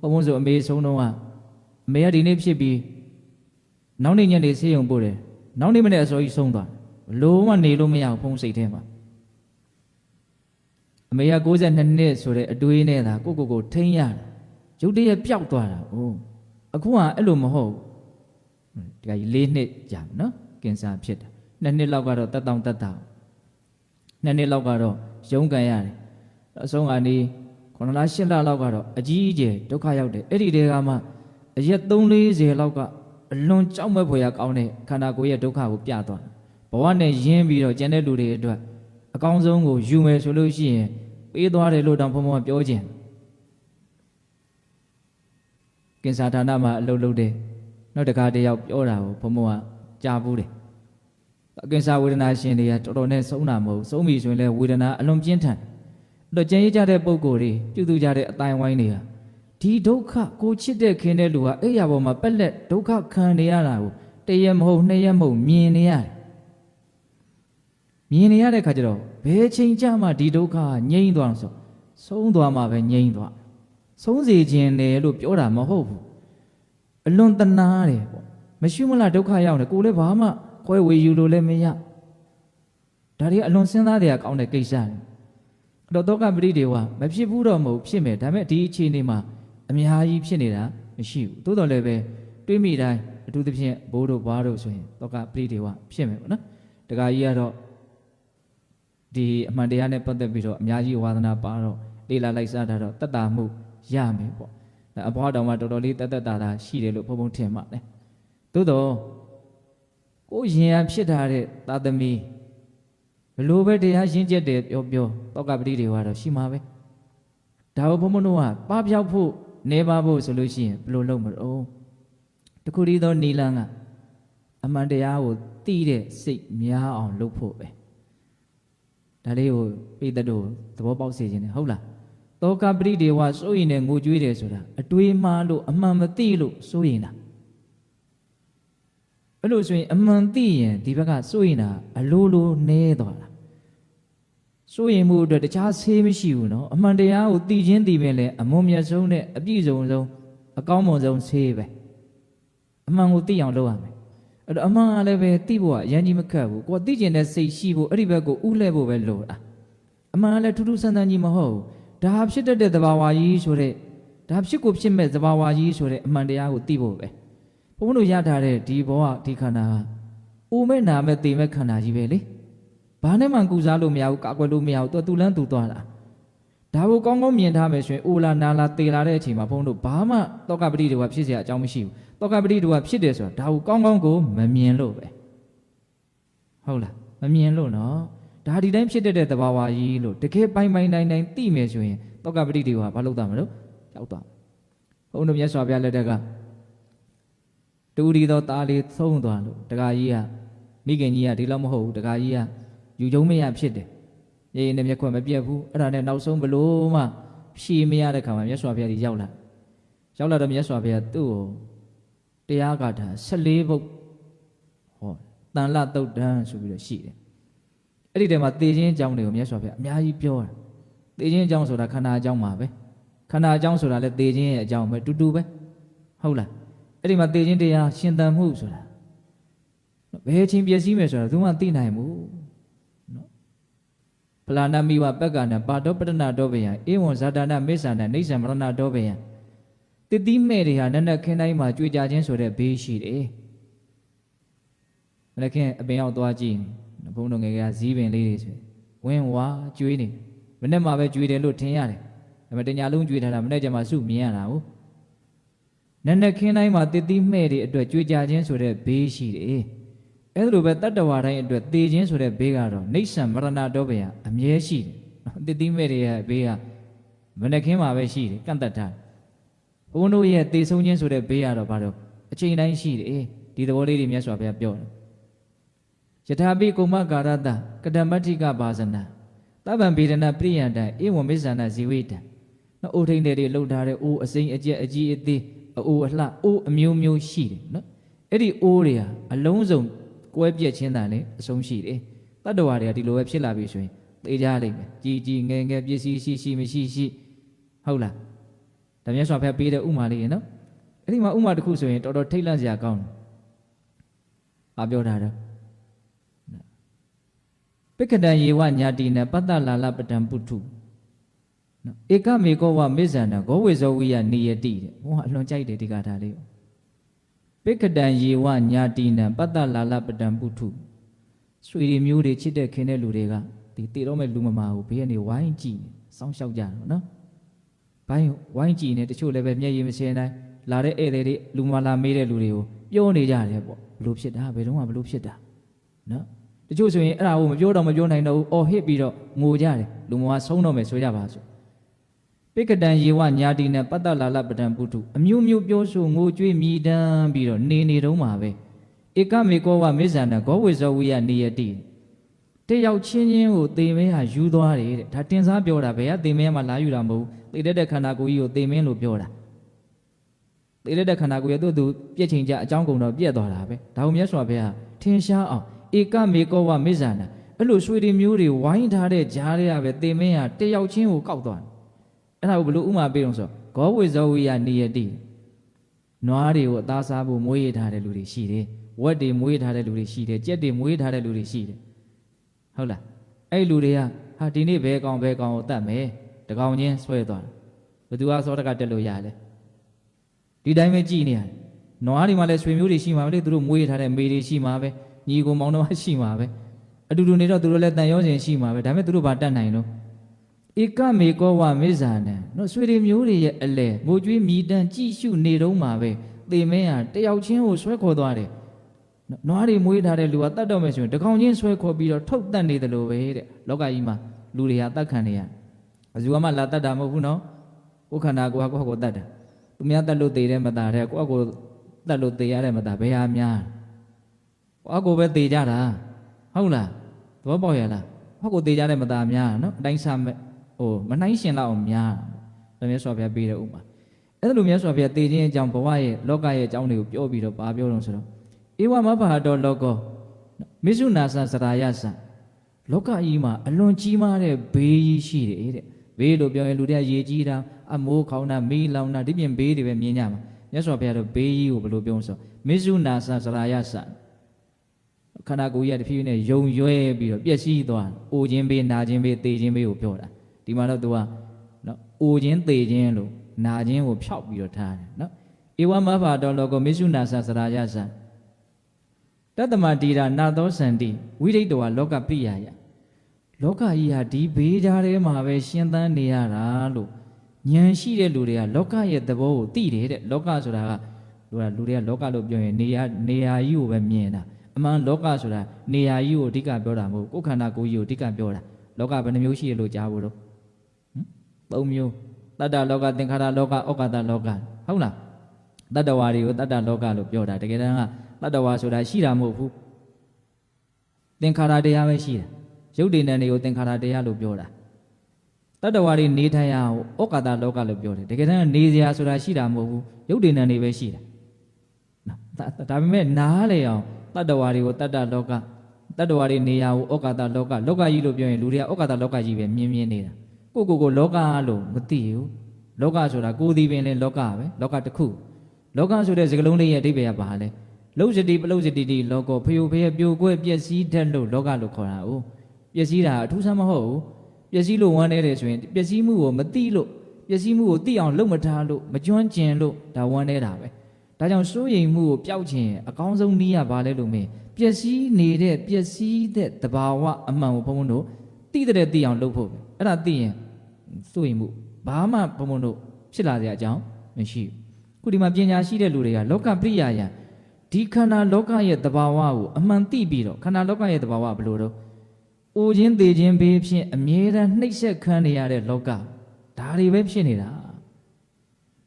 ဘုံဘုံဆိုအမေဆုံးတော့ကအမေကဒီနေ့ဖြစ်ပြီးနောက်နေ့ညနေဆေးရုံပို့တယ်နောက်နေ့မနေ့အစောကြီးဆုံးသွားဘလို့မှနေလို့မရဘူးဖုံးစိတ်ထဲမှာအမေက62နှစ်ဆိုတဲ့အတွေးနဲ့သာကိုကိုကိုထိန်းရတယ်ရုတ်တရက်ပျောက်သွားတာအိုးအခုကအဲ့လိုမဟုတ်ဘူးဒီကကြီး၄နှစ်ကြာပြီနော်ကင်ဆာဖြစ်တာနှစ်နှစ်လောက်ကတော့တက်တောင့်တက်တာနှစ်နှစ်လောက်ကတော့ရုန်းကန်ရတယ်အဆုံးကနေ 9လ10လလောက်ကတော့အကြီးအကျယ်ဒုက္ခရောက်တယ်အဲ့ဒီတဲကမှအရက်340လောက်ကအလွန်ကြောက်မဲ့ဖွယ်ရကောင်းတဲ့ခန္ဓာကိုယ်ရဲ့ဒုက္ခကိုပြသွားတယ်ဘဝနဲ့ရင်းပြီးတော့ကျန်တဲ့လူတွေအတွက်အကောင်းဆုံးကိုယူမယ်ဆိုလို့ရှိရင်ပေးသွားတယ်လို့တောင်ဘုံဘုံကပြောခြင်းကင်ဆာဌာနမှာအလုပ်လုပ်တဲ့နောက်တခါတယောက်ပြောတာကိုဘုံဘုံကကြားဘူးတယ်ကင်ဆာဝေဒနာရှင်တွေကတော်တော်နဲ့ဆုံးတာမဟုတ်ဆုံးပြီဆိုရင်လည်းဝေဒနာအလွန်ပြင်းထန် အဲ့တော့ကျန်ရကြတဲ့ပုံကိုယ်တွေပြုသူကြတဲ့အတိုင်းဝိုင်းတွေဟာဒီဒုက္ခကိုချစ်တဲ့ခင်တဲ့လူဟာအဲ့ရပေါ်မှာပက်လက်ဒုက္ခခံနေရတာကိုတရက်မဟုတ်နှစ်ရက်မဟုတ်မြင်နေရတယ်မြင်နေရတဲ့ခါကျတော့ဘယ်ချိန်ကြမှဒီဒုက္ခကငြိမ့်သွားအောင်ဆိုဆုံးသွားမှပဲငြိမ့်သွားဆုံးစေခြင်းတယ်လို့ပြောတာမဟုတ်ဘူးအလွန်တနာတယ်ပေါ့မရှိမလားဒုက္ခရောက်တယ်ကိုယ်လည်းဘာမှခွဲဝေယူလို့လည်းမရဒါတွေအလွန်စဉ်းစားတဲ့အကောင်းတဲ့ကိစ္စတွေအဲ့ တော့ဒုက္ခပရိဒေဝမဖြစ်ဘူးတော့မဟုတ်ဖြစ်မယ်ဒါပေမဲ့ဒီအခြေအနေမှာအများကြီးဖြစ်နေတာမရှိဘူးသို့တော်လည်းပဲတွေးမိတိုင်းအထူးသဖြင့်ဘိုးတို့ဘွားတို့ဆိုရင်ဒုက္ခပရိဒေဝဖြစ်မယ်ပေါ့နော်တခါကြီးကတော့ဒီအမှန်တရားနဲ့ပတ်သက်ပြီးတော့အများကြီးဝါသနာပါတော့လေ့လာလိုက်စားတာတော့တတ်တာမှုရမယ်ပေါ့ဒါအဘွားတော်မှာတော်တော်လေးတတ်တတ်တာတာရှိတယ်လို့ဘုံဘုံထင်ပါတယ်သို့တော့ကိုယ်ရင်ရဖြစ်ထားတဲ့သာသမီ ဘလို့ပဲတရားရှင်းချက်တယ်ပြောပြောတောကပတိတွေကတော့ရှိမှာပဲဒါကိုဘုံဘုံတို့ကပပျောက်ဖို့နေပါဖို့ဆိုလို့ရှိရင်ဘယ်လိုလုပ်မလို့တခုတည်းသောနီလန်းကအမှန်တရားကိုသိတဲ့စိတ်များအောင်လုပ်ဖို့ပဲဒါလေးကိုပိတ္တတို့သဘောပေါက်စေခြင်းနဲ့ဟုတ်လားတောကပတိတွေဝစိုးရင်နဲ့ငိုကြွေးတယ်ဆိုတာအတွေးမှားလို့အမှန်မသိလို့စိုးရင်တာအဲ့လိုဆိုရင်အမှန်သိရင်ဒီဘက်ကစိုးရင်တာအလိုလိုနဲသွားတာ စိုးရင်မှုအတွက်တခြားဆေးမရှိဘူးနော်အမှန်တရားကိုသိချင်းသိပင်လည်းအမွန်မြတ်ဆုံးနဲ့အပြည့်စုံဆုံးအကောင်းမွန်ဆုံးဆေးပဲအမှန်ကိုသိအောင်လုပ်ရမယ်အဲ့တော့အမှန်ကလည်းပဲသိဖို့ကအရင်ကြီးမခက်ဘူးကိုယ်သိကျင်တဲ့စိတ်ရှိဖို့အဲ့ဒီဘက်ကိုဥလှဲ့ဖို့ပဲလိုတာအမှန်ကလည်းထူးထူးဆန်းဆန်းကြီးမဟုတ်ဘူးဒါဖြစ်တတ်တဲ့သဘာဝကြီးဆိုတဲ့ဒါဖြစ်ကိုဖြစ်မဲ့သဘာဝကြီးဆိုတဲ့အမှန်တရားကိုသိဖို့ပဲဘုန်းဘုန်းတို့ရထားတဲ့ဒီဘောကဒီခန္ဓာကအိုမဲ့နာမဲ့သိမဲ့ခန္ဓာကြီးပဲလေ ဘာနဲ့မှကူစားလို့မရဘူးကာကွယ်လို့မရဘူးသူကသူလန်းသူသွားတာဒါကိုကောင်းကောင်းမြင်ထားမယ်ဆိုရင်အိုလာနာလာသေလာတဲ့အချိန်မှာဘုန်းတို့ဘာမှတောကပတိတွေကဖြစ်เสียအကြောင်းမရှိဘူးတောကပတိတွေကဖြစ်တယ်ဆိုတာဒါကိုကောင်းကောင်းကိုမမြင်လို့ပဲဟုတ်လားမမြင်လို့နော်ဒါဒီတိုင်းဖြစ်တတ်တဲ့သဘာဝကြီးလို့တကယ်ပိုင်ပိုင်တိုင်းတိုင်းသိမယ်ဆိုရင်တောကပတိတွေကဘာလုပ်တာမလို့ကြောက်သွားဘုန်းတို့မြတ်စွာဘုရားလက်ထက်ကတူဒီသောသားလေးသုံးသွားလို့တခါကြီးကမိခင်ကြီးကဒီလောက်မဟုတ်ဘူးတခါကြီးက ယူကျုံမရဖြစ်တယ်ရေရင်နဲ့မျက်ခွက်မပြတ်ဘူးအဲ့ဒါနဲ့နောက်ဆုံးဘလို့မှဖြေမရတဲ့ခါမှာမြတ်စွာဘုရားကြီးရောက်လာရောက်လာတော့မြတ်စွာဘုရားသူ့ကိုတရားဂါထာ14ဘုတ်ဟောတန်လတုတ်တန်းဆိုပြီးတော့ရှိတယ်အဲ့ဒီတည်းမှာသေခြင်းအကြောင်းတွေကိုမြတ်စွာဘုရားအများကြီးပြောတာသေခြင်းအကြောင်းဆိုတာခန္ဓာအကြောင်းပါပဲခန္ဓာအကြောင်းဆိုတာလည်းသေခြင်းရဲ့အကြောင်းပဲတူတူပဲဟုတ်လားအဲ့ဒီမှာသေခြင်းတရားရှင်သန်မှုဆိုတာဘယ်ချင်းပျက်စီးမယ်ဆိုတာသူမှသိနိုင်ဘူးနော် ဖလာနာမိဝပက္ကနာပါတောပတနာတောဘယံဧဝံဇာတာနာမေစ္ဆာနာနေဆံမရဏတောဘယံတတိမဲ့တွေဟာနက်နက်ခင်းတိုင်းမှာကြွေကြခြင်းဆိုတဲ့ဘေးရှိတယ်မနေ့ခင်အပင်ရောက်သွားကြည့်ဘုန်းတော်ငယ်ကဇီးပင်လေးတွေဆိုဝင်းဝါကြွေးနေမနေ့မှပဲကြွေတယ်လို့ထင်ရတယ်ဒါပေမဲ့တညာလုံးကြွေထားတာမနေ့ကျမှစုမြင်ရတာဟုတ်နက်နက်ခင်းတိုင်းမှာတတိမဲ့တွေအတွက်ကြွေကြခြင်းဆိုတဲ့ဘေးရှိတယ် အဲ့ဒါလိုပဲတတ္တဝါတိုင်းအတွက်သေခြင်းဆိုတဲ့ဘေးကတော့နေဆံမရဏတောဘယအမြဲရှိတယ်နော်တတိမဲ့တွေရဲ့ဘေးကမနေ့ခင်းမှာပဲရှိတယ်ကန့်တတ်ထားဘုန်းတို့ရဲ့သေဆုံးခြင်းဆိုတဲ့ဘေးကတော့ဘာလို့အချိန်တိုင်းရှိတယ်ဒီသဘောလေးတွေမြတ်စွာဘုရားပြောတယ်ယထာပိကုမကာရတကတမတ္ထိကဘာဇနာတဗ္ဗံဗေဒနာပရိယံတံဧဝံမစ္ဆန္ဒဇီဝိတံနော်အိုထိန်တွေလှုပ်ထားတဲ့အိုးအစိမ့်အကျက်အကြီးအသေးအိုးအလှအိုးအမျိုးမျိုးရှိတယ်နော်အဲ့ဒီအိုးတွေဟာအလုံးစုံ ကွဲပြက်ခြင်းတန်နဲ့အဆုံးရှိတယ်တတ္တဝါတွေကဒီလိုပဲဖြစ်လာပြီဆိုရင်သိကြလိမ့်မယ်ကြီးကြီးငယ်ငယ်ပစ္စည်းရှိရှိမရှိရှိဟုတ်လားဒါမြတ်စွာဘုရားပေးတဲ့ဥမာလေးရေနော်အဲ့ဒီမှာဥမာတစ်ခုဆိုရင်တော်တော်ထိတ်လန့်စရာကောင်းတယ်ဘာပြောတာတော့ပိက္ခတံယေဝညာတိနပတ္တလာလပတံပုထုနော်ဧကမေကောဝမေဇန္တဂောဝေဇောဝိယနိယတိတဲ့ဘုန်းကအလွန်ကြိုက်တယ်ဒီကထာလေးကို ပိက္ခတံယေဝညာတိနပတ္တလာလပတံပုထုဆွေတွေမျိုးတွေချစ်တဲ့ခင်တဲ့လူတွေကဒီတည်တော့မဲ့လူမမာကိုဘေးကနေဝိုင်းကြည့်နေစောင်းရှောက်ကြတယ်နော်ဘိုင်းဝိုင်းကြည့်နေတချို့လည်းပဲမျက်ရည်မစင်တိုင်းလာတဲ့ဧည့်သည်တွေလူမလာမေးတဲ့လူတွေကိုပြောနေကြတယ်ပေါ့ဘလို့ဖြစ်တာဘယ်တော့မှဘလို့ဖြစ်တာနော်တချို့ဆိုရင်အဲ့ဒါကိုမပြောတော့မပြောနိုင်တော့ဘူးအော်ဟစ်ပြီးတော့ငိုကြတယ်လူမဝဆုံးတော့မယ်ဆိုကြပါစို့ ပိကတံယေဝညာတိနဲ့ပတ္တလာလပတံပုထုအမျိုးမျိုးပြောဆိုငိုကြွေးမြည်တမ်းပြီးတော့နေနေတုံးမှာပဲဧကမေကောဝမေဇန္နဂောဝေဇောဝိယနေယတိတယောက်ချင်းချင်းကိုသေမင်းဟာယူသွားတယ်တဲ့ဒါတင်စားပြောတာဘယ်ကသေမင်းမှလာယူတာမဟုတ်ဘူးသေတတ်တဲ့ခန္ဓာကိုယ်ကြီးကိုသေမင်းလို့ပြောတာသေတတ်တဲ့ခန္ဓာကိုယ်ရဲ့သူ့သူပြည့်ချိန်ကြအကြောင်းကုန်တော့ပြည့်သွားတာပဲဒါကိုမြတ်စွာဘုရားထင်ရှားအောင်ဧကမေကောဝမေဇန္နအဲ့လိုဆွေတွေမျိုးတွေဝိုင်းထားတဲ့ကြားတွေကပဲသေမင်းဟာတယောက်ချင်းကိုကောက်သွားတယ် အဲ့ဒါကိုဘယ်လိုဥမာပေးအောင်ဆိုဂောဝေဇောဝိယနေယတိနွားတွေကိုအသားစားဖို့မွေးရထားတဲ့လူတွေရှိတယ်ဝက်တွေမွေးထားတဲ့လူတွေရှိတယ်ကြက်တွေမွေးထားတဲ့လူတွေရှိတယ်ဟုတ်လားအဲ့လူတွေကဟာဒီနေ့ဘဲကောင်ဘဲကောင်ကိုတတ်မယ်တကောင်ချင်းဆွဲသွားတယ်ဘသူကစောတကတက်လို့ရလဲဒီတိုင်းပဲကြည်နေရတယ်နွားတွေမှာလည်းဆွေမျိုးတွေရှိမှာပဲလေသူတို့မွေးထားတဲ့မေတွေရှိမှာပဲညီကိုမောင်နှမရှိမှာပဲအတူတူနေတော့သူတို့လည်းတန်ရောစင်ရှိမှာပဲဒါပေမဲ့သူတို့ဘာတတ်နိုင်လို့ ဧကမေကောဝမေဇာနံနော်ဆွေတွေမျိုးတွေရဲ့အလဲငိုကြွေးမြည်တမ်းကြည့်ရှုနေတော့မှာပဲသေမင်းဟာတယောက်ချင်းကိုဆွဲခေါ်သွားတယ်နွားတွေမွေးထားတဲ့လူကတတ်တော့မယ်ဆိုရင်တကောင်ချင်းဆွဲခေါ်ပြီးတော့ထုတ်တတ်နေတယ်လို့ပဲတဲ့လောကကြီးမှာလူတွေဟာတတ်ခံနေရဘယ်သူမှလာတတ်တာမဟုတ်ဘူးနော်ကိုယ်ခန္ဓာကိုယ်ဟာကိုယ့်ကိုယ်တတ်တယ်သူများတတ်လို့သေတယ်မသားတဲ့ကိုယ့်ကိုယ်တတ်လို့သေရတဲ့မသားဘယ်ဟာများကိုယ့်ကိုယ်ပဲသေကြတာဟုတ်လားသဘောပေါက်ရလားဟုတ်ကိုယ်သေကြတဲ့မသားများနော်အတိုင်းစားမဲ့ ဟိုမနှိုင်းရှင်လောက်အောင်များတယ်မြတ်စွာဘုရားပေးတဲ့ဥမာအဲ့ဒါလိုမြတ်စွာဘုရားသေခြင်းအကြောင်းဘဝရဲ့လောကရဲ့အကြောင်းတွေကိုပြောပြီးတော့ဘာပြောတော့ဆိုတော့ဧဝမဘာတော်လောကောမိစုနာသစရာယသလောကကြီးမှာအလွန်ကြီးမားတဲ့ဘေးကြီးရှိတယ်တဲ့ဘေးလို့ပြောရင်လူတွေကရေကြီးတာအမိုးခေါင်းတာမီးလောင်တာဒီပြင်ဘေးတွေပဲမြင်ကြမှာမြတ်စွာဘုရားတို့ဘေးကြီးကိုဘယ်လိုပြောဆိုမိစုနာသစရာယသခန္ဓာကိုယ်ကြီးကတဖြည်းဖြည်းနဲ့ယုံရွဲပြီးတော့ပျက်စီးသွားအိုခြင်းဘေးနာခြင်းဘေးသေခြင်းဘေးကိုပြောတာ ဒီမှာတော့ तू ကနော်အိုခြင်းသေခြင်းလို့နာခြင်းကိုဖြောက်ပြီးတော့ထားတယ်နော်ဧဝမဘာတော်လောကမိစုနာသစရာယသတတ္တမတိရာနာသောစန္တိဝိရိတဝလောကပိယယလောကကြီးဟာဒီဘေးကြားထဲမှာပဲရှင်သန်နေရတာလို့ဉာဏ်ရှိတဲ့လူတွေကလောကရဲ့သဘောကိုသိတယ်တဲ့လောကဆိုတာကလူကလူတွေကလောကလို့ပြောရင်နေရာနေရာကြီးကိုပဲမြင်တာအမှန်လောကဆိုတာနေရာကြီးကိုအဓိကပြောတာမဟုတ်ကိုယ်ခန္ဓာကိုယ်ကြီးကိုအဓိကပြောတာလောကဘယ်နှမျိုးရှိရလို့ကြားဖို့လို့ ဟမ်သုံးမျိုးတတ္တလောကသင်္ခါရလောကဩကာသလောကဟုတ်လားတတ္တဝါတွေကိုတတ္တလောကလို့ပြောတာတကယ်တမ်းကတတ္တဝါဆိုတာရှိတာမဟုတ်ဘူးသင်္ခါရတရားပဲရှိတာရုပ်တည်တဲ့နေကိုသင်္ခါရတရားလို့ပြောတာတတ္တဝါတွေနေထိုင်ရအောင်ဩကာသလောကလို့ပြောတယ်တကယ်တမ်းနေစရာဆိုတာရှိတာမဟုတ်ဘူးရုပ်တည်တဲ့နေပဲရှိတာနော်ဒါပေမဲ့နားလေအောင်တတ္တဝါတွေကိုတတ္တလောကတတ္တဝါတွေနေရာကိုဩကာသလောကလောကကြီးလို့ပြောရင်လူတွေကဩကာသလောကကြီးပဲမြင်မြင်နေတာ ကိုကိုကိုလောကလို့မသိဘူးလောကဆိုတာကိုယ်ဒီပင်လဲလောကပဲလောကတစ်ခုလောကဆိုတဲ့စကားလုံးလေးရဲ့အဓိပ္ပာယ်ကဘာလဲလုံစတိပလုံစတိတိလောကောဖယိုဖယပြိုကွဲပျက်စီးတတ်လို့လောကလို့ခေါ်တာ哦ပျက်စီးတာအထူးဆန်းမဟုတ်ဘူးပျက်စီးလို့ဝမ်းနေတယ်ဆိုရင်ပျက်စီးမှုကိုမသိလို့ပျက်စီးမှုကိုသိအောင်လုပ်မထားလို့မကျွမ်းကျင်လို့ဒါဝမ်းနေတာပဲဒါကြောင့်စိုးရိမ်မှုကိုပျောက်ခြင်းအကောင်းဆုံးနည်းကဘာလဲလို့မင်းပျက်စီးနေတဲ့ပျက်စီးတဲ့တဘာဝအမှန်ကိုဘုံဘုံတို့သိတဲ့သိအောင်လုပ်ဖို့ပဲအဲ့ဒါသိရင် စိုးရိမ်မှုဘာမှဘုံဘုံတို့ဖြစ်လာစရာအကြောင်းမရှိဘူးခုဒီမှာပညာရှိတဲ့လူတွေကလောကပရိယာယံဒီခန္ဓာလောကရဲ့တဘာဝကိုအမှန်သိပြီးတော့ခန္ဓာလောကရဲ့တဘာဝဘယ်လိုတော့အိုခြင်းသေးခြင်းဘေးဖြင့်အမြဲတမ်းနှိပ်စက်ခံနေရတဲ့လောကဒါတွေပဲဖြစ်နေတာ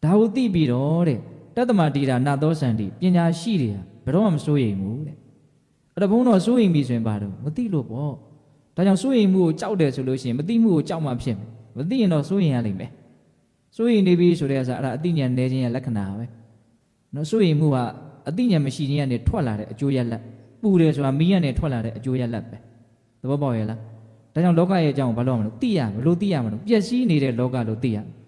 ဒါကိုသိပြီးတော့တဲ့တတ္တမတိရာနသောစန္တိပညာရှိတွေဟာဘယ်တော့မှမစိုးရိမ်ဘူးတဲ့အဲ့ဒါဘုန်းတော်စိုးရိမ်ပြီဆိုရင်ဘာလို့မသိလို့ပေါ့ဒါကြောင့်စိုးရိမ်မှုကိုကြောက်တယ်ဆိုလို့ရှိရင်မသိမှုကိုကြောက်မှဖြစ်မယ် မသိရင်တော့စိုးရိမ်ရလိမ့်မယ်စိုးရိမ်နေပြီဆိုတဲ့အစားအဲ့ဒါအသိဉာဏ်နေခြင်းရဲ့လက္ခဏာပဲနော်စိုးရိမ်မှုကအသိဉာဏ်မရှိခြင်းကနေထွက်လာတဲ့အကျိုးရလတ်ပူတယ်ဆိုတာမီးကနေထွက်လာတဲ့အကျိုးရလတ်ပဲသဘောပေါက်ရဲ့လားဒါကြောင့်လောကရဲ့အကြောင်းကိုဘာလို့မလို့သိရမလို့သိရမလို့ပျက်စီးနေတဲ့လောကလို့သိရ။